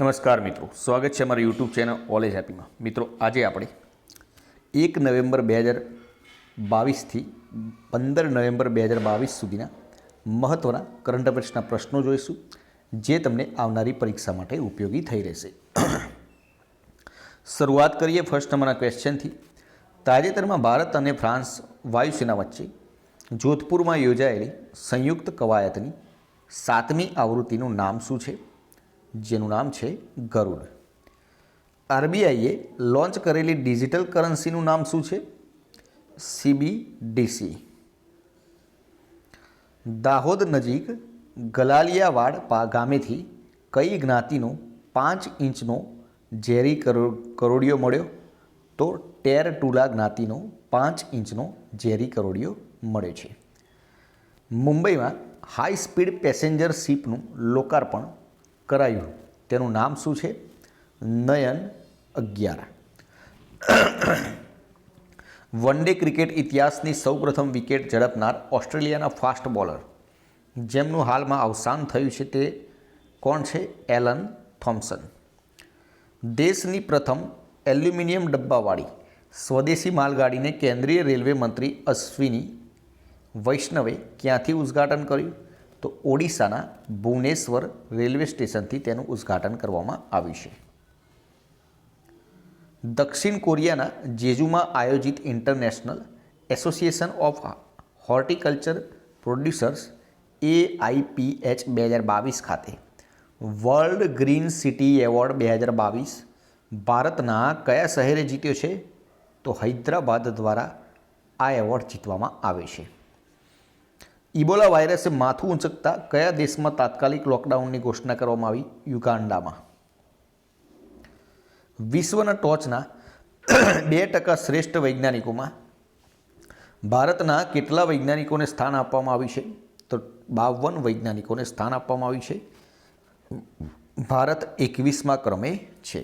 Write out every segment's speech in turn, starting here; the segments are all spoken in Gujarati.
નમસ્કાર મિત્રો. સ્વાગત છે અમારા યુટ્યુબ ચેનલ ઓલેજ હેપીમાં મિત્રો, આજે આપણે એક નવેમ્બર બે હજાર બાવીસથી પંદર નવેમ્બર બે હજાર બાવીસ સુધીના મહત્ત્વના કરંટ અફેર્સના પ્રશ્નો જોઈશું, જે તમને આવનારી પરીક્ષા માટે ઉપયોગી થઈ રહેશે. શરૂઆત કરીએ ફર્સ્ટ નંબરના ક્વેશ્ચનથી તાજેતરમાં ભારત અને ફ્રાન્સ વાયુસેના વચ્ચે જોધપુરમાં યોજાયેલી સંયુક્ત કવાયતની સાતમી આવૃત્તિનું નામ શું છે? જેનું નામ છે ગરુડ. આરબીઆઈએ લોન્ચ કરેલી ડિજિટલ કરન્સીનું નામ શું છે? સીબીડીસી. દાહોદ નજીક ગલાલિયાવાડ ગામેથી કઈ જ્ઞાતિનો પાંચ ઇંચનો ઝેરી કરો, કરોડિયો મળ્યો? તો ટેર ટુલા જ્ઞાતિનો પાંચ ઇંચનો ઝેરી કરોડિયો મળ્યો છે. મુંબઈમાં હાઈ સ્પીડ પેસેન્જર શિપનું લોકાર્પણ કરાયું. તેનું નામ શું છે? નયન અગિયાર. વન ડે ક્રિકેટ ઇતિહાસની સૌપ્રથમ વિકેટ ઝડપનાર ઓસ્ટ્રેલિયાના ફાસ્ટ બોલર. જેમનું હાલમાં અવસાન થયું છે તે કોણ છે? એલન થોમ્સન દેશની પ્રથમ એલ્યુમિનિયમ ડબ્બાવાળી સ્વદેશી માલગાડીને કેન્દ્રીય રેલવે મંત્રી અશ્વિની વૈષ્ણવે ક્યાંથી ઉદ્ઘાટન કર્યું? તો ઓડિશાના ભુવનેશ્વર રેલવે સ્ટેશનથી તેનું ઉદ્ઘાટન કરવામાં આવ્યું છે. દક્ષિણ કોરિયાના જેજુમાં આયોજિત International Association of Horticulture Producers AIPH બે હજાર બાવીસ ખાતે વર્લ્ડ ગ્રીન સિટી એવોર્ડ બે હજાર બાવીસ ભારતના કયા શહેરે જીત્યો છે? તો હૈદરાબાદ દ્વારા આ એવોર્ડ જીતવામાં આવે છે. ઇબોલા વાયરસે માથું ઊંચકતા કયા દેશમાં તાત્કાલિક લોકડાઉનની ઘોષણા કરવામાં આવી યુગાન્ડામાં વિશ્વના ટોચના બે ટકા શ્રેષ્ઠ વૈજ્ઞાનિકોમાં ભારતના કેટલા વૈજ્ઞાનિકોને સ્થાન આપવામાં આવ્યું છે? તો બાવન વૈજ્ઞાનિકોને સ્થાન આપવામાં આવ્યું છે. ભારત એકવીસમાં ક્રમે છે.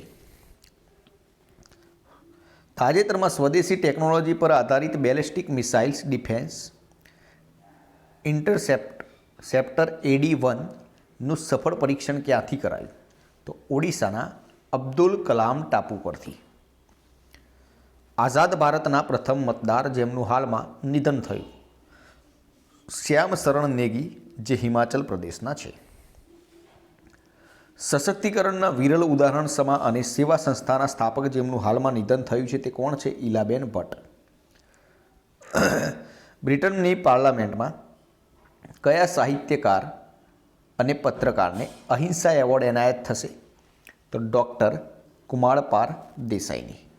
તાજેતરમાં સ્વદેશી ટેકનોલોજી પર આધારિત ballistic missiles defence interceptor AD વનનું સફળ પરીક્ષણ ક્યાંથી કરાયું? તો ઓડિશાના અબ્દુલ કલામ ટાપુ પરથી. આઝાદ ભારતના પ્રથમ મતદાર જેમનું હાલમાં નિધન થયું. શ્યામ શરણ નેગી, જે હિમાચલ પ્રદેશના છે. સશક્તિકરણના વિરલ ઉદાહરણ સમા અને સેવા સંસ્થાના સ્થાપક જેમનું હાલમાં નિધન થયું છે તે કોણ છે? ઈલાબેન ભટ્ટ. બ્રિટનની પાર્લામેન્ટમાં કયા સાહિત્યકાર અને પત્રકારને અહિંસા એવોર્ડ એનાયત થશે? તો ડૉક્ટર કુમાળપાર દેસાઈની,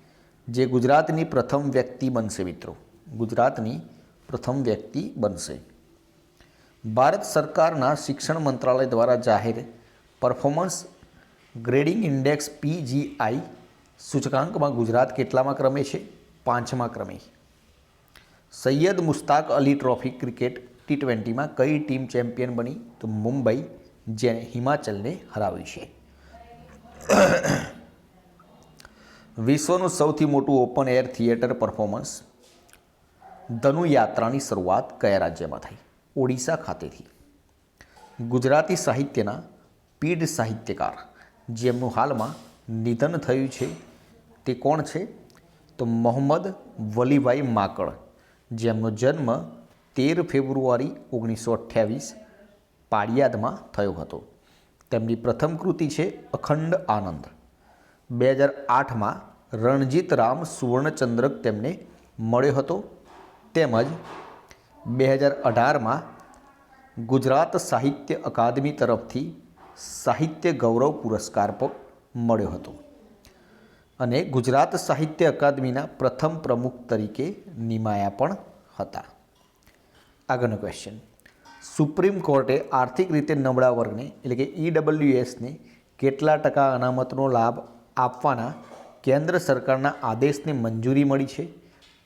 જે ગુજરાતની પ્રથમ વ્યક્તિ બનશે મિત્રો. ગુજરાતની પ્રથમ વ્યક્તિ બનશે. ભારત સરકારના શિક્ષણ મંત્રાલય દ્વારા જાહેર પરફોર્મન્સ ગ્રેડિંગ ઇન્ડેક્સ પીજીઆઈ સૂચકાંકમાં ગુજરાત કેટલામાં ક્રમે છે? પાંચમા ક્રમે. Syed Mushtaq Ali trophy cricket T ટ્વેન્ટીમાં કઈ ટીમ ચેમ્પિયન બની તો મુંબઈ જેને હિમાચલને હરાવ્યું છે. વિશ્વનું સૌથી મોટું ઓપન એર થિયેટર પરફોર્મન્સ ધનુયાત્રાની શરૂઆત કયા રાજ્યમાં થઈ? ઓડિશા ખાતેથી. ગુજરાતી સાહિત્યના પીઢ સાહિત્યકાર, જેમનું હાલમાં નિધન થયું છે તે કોણ છે? તો મોહમ્મદ વલીભાઈ માકડ, જેમનો જન્મ તેર ફેબ્રુઆરી ઓગણીસો અઠ્યાવીસ પાડિયાદમાં થયો હતો. તેમની પ્રથમ કૃતિ છે અખંડ આનંદ. બે હજાર આઠમાં રણજીત રામ સુવર્ણચંદ્રક તેમને મળ્યો હતો. તેમજ બે હજાર અઢારમાં ગુજરાત સાહિત્ય અકાદમી તરફથી સાહિત્ય ગૌરવ પુરસ્કાર પણ મળ્યો હતો. અને ગુજરાત સાહિત્ય અકાદમીના પ્રથમ પ્રમુખ તરીકે નિમાયા પણ હતા. આગળનો ક્વેશ્ચન સુપ્રીમ કોર્ટે આર્થિક રીતે નબળા વર્ગને, એટલે કે ઈડબલ્યુએસને કેટલા ટકા અનામતનો લાભ આપવાના કેન્દ્ર સરકારના આદેશને મંજૂરી મળી છે?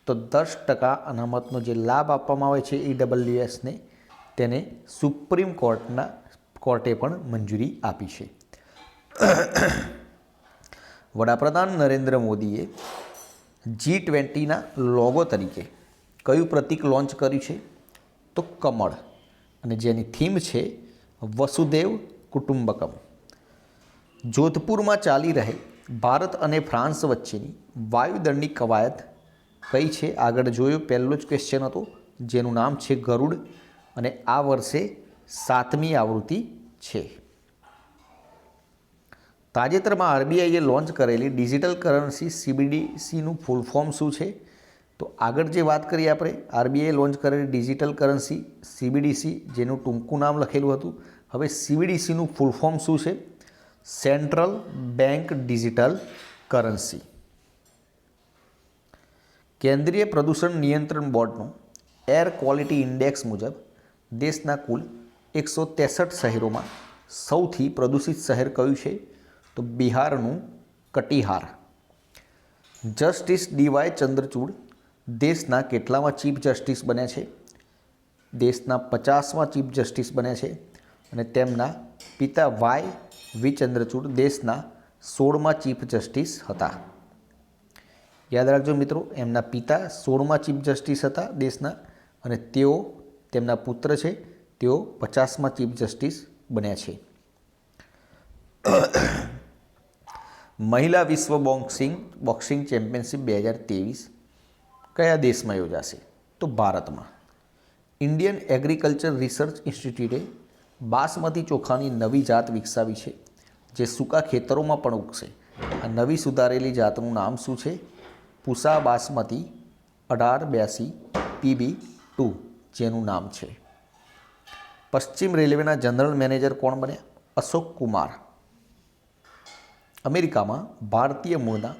તો દસ ટકા અનામતનો જે લાભ આપવામાં આવે છે ઈડબલ્યુએસને તેને સુપ્રીમ કોર્ટના કોર્ટે પણ મંજૂરી આપી છે. વડાપ્રધાન નરેન્દ્ર મોદીએ જી ટ્વેન્ટીના લોગો તરીકે કયું પ્રતીક લોન્ચ કર્યું છે? તો કમળ અને જેની થીમ છે વસુદેવ કુટુંબકમ. જોધપુરમાં ચાલી રહેલ ભારત અને ફ્રાન્સ વચ્ચેની વાયુદળની કવાયત કઈ છે? આગળ જોયું. પહેલો જ ક્વેશ્ચન હતો, જેનું નામ છે ગરુડ અને આ વર્ષે સાતમી આવૃત્તિ છે. તાજેતરમાં આરબીઆઈએ લોન્ચ કરેલી ડિજિટલ કરન્સી સીબીડીસીનું ફૂલ ફોર્મ શું છે? તો આગળ જે વાત કરીએ આપણે આરબીઆઈ લોન્ચ કરેલી ડિજિટલ કરન્સી સીબીડીસી જેનું ટૂંકું નામ લખેલું હતું. હવે સીબીડીસીનું ફૂલ ફોર્મ શું છે? સેન્ટ્રલ બેંક ડિજિટલ કરન્સી કેન્દ્રીય પ્રદૂષણ નિયંત્રણ બોર્ડનું એર ક્વોલિટી ઇન્ડેક્સ મુજબ દેશના કુલ એકસો ત્રેસઠ શહેરોમાં સૌથી પ્રદૂષિત શહેર કયું છે? તો બિહારનું કટિહાર. જસ્ટિસ ડીવાય ચંદ્રચૂડ દેશના કેટલામાં ચીફ જસ્ટિસ બન્યા છે? દેશના પચાસમાં ચીફ જસ્ટિસ બન્યા છે અને તેમના પિતા વાય વી ચંદ્રચૂડ દેશના સોળમાં ચીફ જસ્ટિસ હતા. યાદ રાખજો મિત્રો, એમના પિતા સોળમાં ચીફ જસ્ટિસ હતા દેશના અને તેઓ તેમના પુત્ર છે, તેઓ પચાસમાં ચીફ જસ્ટિસ બન્યા છે. મહિલા વિશ્વ બોક્સિંગ બોક્સિંગ ચેમ્પિયનશિપ બે હજાર ત્રેવીસ કયા દેશમાં યોજાશે? તો ભારતમાં. ઇન્ડિયન એગ્રીકલ્ચર રિસર્ચ ઇન્સ્ટિટ્યૂટે બાસમતી ચોખાની નવી જાત વિકસાવી છે, જે સૂકા ખેતરોમાં પણ ઉગશે. આ નવી સુધારેલી જાતનું નામ શું છે? પુસા બાસમતી અઢાર બ્યાસી પીબી ટુ, જેનું નામ છે. પશ્ચિમ રેલવેના જનરલ મેનેજર કોણ બન્યા? અશોક કુમાર. અમેરિકામાં ભારતીય મૂળના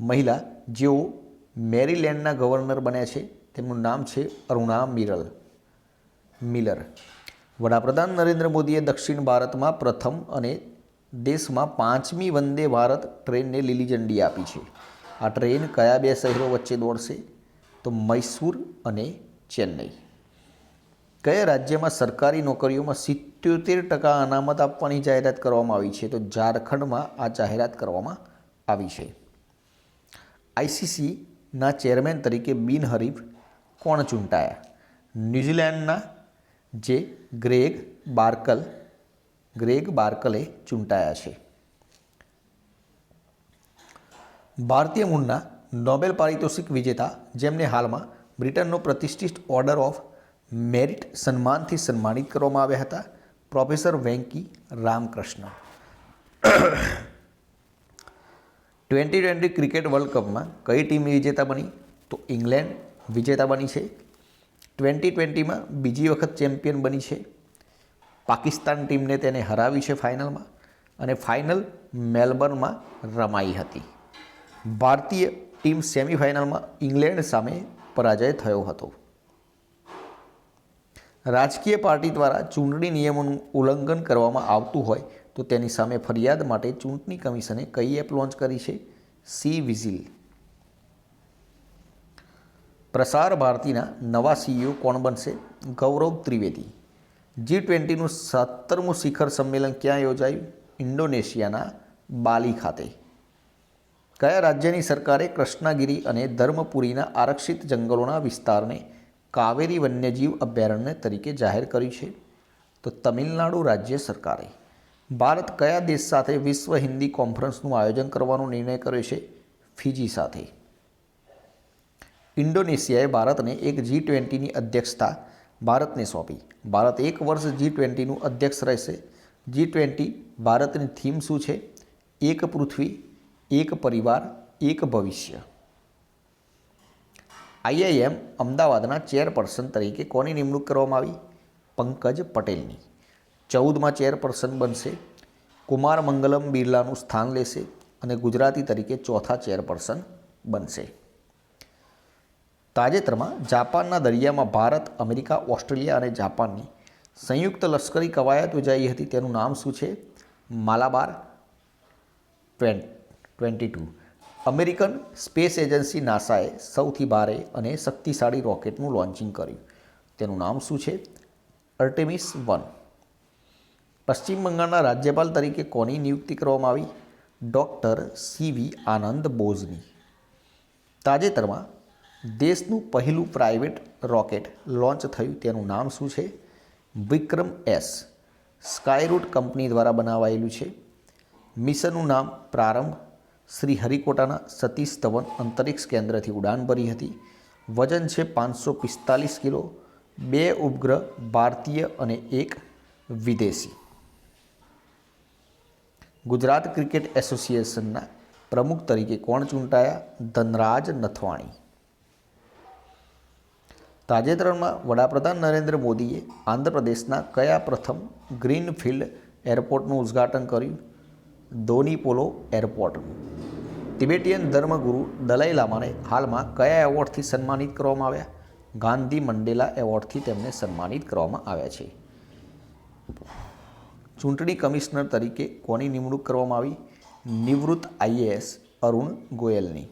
મહિલા જેઓ મેરીલેન્ડના ગવર્નર બન્યા છે. તેમનું નામ છે અરુણા મિરલ. મિલર. વડાપ્રધાન નરેન્દ્ર મોદીએ દક્ષિણ ભારતમાં પ્રથમ અને દેશમાં પાંચમી વંદે ભારત ટ્રેનને લીલી ઝંડી આપી છે. આ ટ્રેન કયા બે શહેરો વચ્ચે દોડશે? તો મૈસૂર અને ચેન્નઈ. કયા રાજ્યમાં સરકારી નોકરીઓમાં સિત્યોતેર ટકા અનામત આપવાની જાહેરાત કરવામાં આવી છે? તો ઝારખંડમાં આ જાહેરાત કરવામાં આવી છે. આઈસીસીના ચેરમેન તરીકે બિનહરીફ કોણ ચૂંટાયા? ન્યૂઝીલેન્ડના જે ગ્રેગ બાર્કલ, ગ્રેગ બાર્કલે ચૂંટાયા છે. ભારતીય મૂળના નોબેલ પારિતોષિક વિજેતા જેમને હાલમાં બ્રિટનનો પ્રતિષ્ઠિત ઓર્ડર ઓફ મેરિટ સન્માનથી સન્માનિત કરવામાં આવ્યા હતા, professor Venki Ramakrishna. Twenty twenty cricket world કપમાં કઈ ટીમ વિજેતા બની? તો ઇંગ્લેન્ડ વિજેતા બની છે. ટ્વેન્ટી ટ્વેન્ટીમાં બીજી વખત ચેમ્પિયન બની છે. પાકિસ્તાન ટીમને તેને હરાવી છે ફાઇનલમાં અને ફાઇનલ મેલબર્નમાં રમાઈ હતી. ભારતીય ટીમ સેમિફાઇનલમાં ઇંગ્લેન્ડ સામે પરાજય થયો હતો. રાજકીય પાર્ટી દ્વારા ચૂંટણી નિયમોનું ઉલ્લંઘન કરવામાં આવતું હોય તો તેની સામે ફરિયાદ માટે ચૂંટણી કમિશને કઈ એપ લોન્ચ કરી છે? C vigil. પ્રસાર ભારતીના નવા સીઈઓ કોણ બનશે? ગૌરવ ત્રિવેદી. જી ટ્વેન્ટીનું સત્તરમું શિખર સંમેલન ક્યાં યોજાયું? ઇન્ડોનેશિયાના બાલી ખાતે. કયા રાજ્યની સરકારે કૃષ્ણાગિરી અને ધર્મપુરીના આરક્ષિત જંગલોના વિસ્તારને કાવેરી વન્યજીવ અભયારણ્ય તરીકે જાહેર કર્યું છે? તો તમિલનાડુ રાજ્ય સરકારે. ભારત કયા દેશ સાથે વિશ્વ હિન્દી કોન્ફરન્સનું આયોજન કરવાનો નિર્ણય કર્યો છે? ફિજી સાથે. ઇન્ડોનેશિયાએ ભારતને એક જી ટ્વેન્ટીની અધ્યક્ષતા ભારતને સોંપી. ભારત એક વર્ષ જી ટ્વેન્ટીનું અધ્યક્ષ રહેશે. જી ટ્વેન્ટી ભારતની થીમ શું છે? એક પૃથ્વી, એક પરિવાર, એક ભવિષ્ય. આઈઆઈએમ અમદાવાદના ચેરપર્સન તરીકે કોની નિમણૂક કરવામાં આવી? પંકજ પટેલની. ચૌદમાં ચેરપર્સન બનશે કુમાર મંગલમ બિરલાનું સ્થાન લેશે અને ગુજરાતી તરીકે ચોથા ચેરપર્સન બનશે. તાજેતરમાં જાપાનના દરિયામાં ભારત, અમેરિકા, ઓસ્ટ્રેલિયા અને જાપાનની સંયુક્ત લશ્કરી કવાયત યોજાઈ હતી. તેનું નામ શું છે? Malabar twenty two. American space agency નાસાએ સૌથી ભારે અને શક્તિશાળી રોકેટનું લોન્ચિંગ કર્યું. તેનું નામ શું છે? Artemis one. પશ્ચિમ બંગાળના રાજ્યપાલ તરીકે કોની નિયુક્તિ કરવામાં આવી? ડૉક્ટર સીવી આનંદ બોઝની. તાજેતરમાં દેશનું પહેલું પ્રાઇવેટ રોકેટ લોન્ચ થયું. તેનું નામ શું છે? વિક્રમ એસ. સ્કાયરૂટ કંપની દ્વારા બનાવાયેલું છે. મિશનનું નામ પ્રારંભ શ્રી હરિકોટાના સતીશ ધવન અંતરિક્ષ કેન્દ્રથી ઉડાન ભરી હતી. વજન છે પાંચસો પિસ્તાલીસ કિલો, બે ઉપગ્રહ ભારતીય અને એક વિદેશી. ગુજરાત ક્રિકેટ એસોસિએશનના પ્રમુખ તરીકે કોણ ચૂંટાયા? ધનરાજ નથવાણી. તાજેતરમાં વડાપ્રધાન નરેન્દ્ર મોદીએ આંધ્રપ્રદેશના કયા પ્રથમ ગ્રીનફિલ્ડ એરપોર્ટનું ઉદ્ઘાટન કર્યું? દોનીપોલો એરપોર્ટનું તિબેટિયન ધર્મગુરુ દલાઈ લામાને હાલમાં કયા એવોર્ડથી સન્માનિત કરવામાં આવ્યા? ગાંધી મંડેલા એવોર્ડથી તેમને સન્માનિત કરવામાં આવ્યા છે. ચૂંટણી કમિશનર તરીકે કોની નિમણૂક કરવામાં આવી? નિવૃત્ત આઈએએસ અરુણ ગોયલની.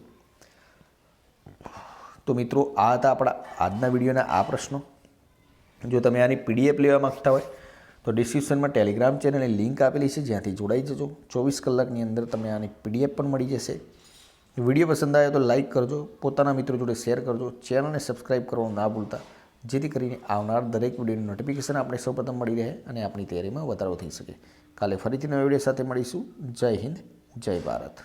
તો મિત્રો, આ હતા આપણા આજના વિડીયોના આ પ્રશ્નો. જો તમે આની પીડીએફ લેવા માગતા હોય, તો ડિસ્ક્રિપ્શનમાં ટેલિગ્રામ ચેનલની લિંક આપેલી છે, જ્યાંથી જોડાઈ જજો. ચોવીસ કલાકની અંદર તમને આની પીડીએફ પણ મળી જશે. વીડિયો પસંદ આવે તો લાઇક કરજો, પોતાના મિત્રો જોડે શેર કરજો. ચેનલને સબસ્ક્રાઇબ કરવાનું ના ભૂલતા. જેથી કરીને આવનાર દરેક વિડીયોની નોટિફિકેશન આપણે સૌપ્રથમ મળી રહે અને આપણી તૈયારીમાં વધારો થઈ શકે. કાલે ફરીથી નવા વીડિયો સાથે મળીશું. જય હિન્દ, જય ભારત.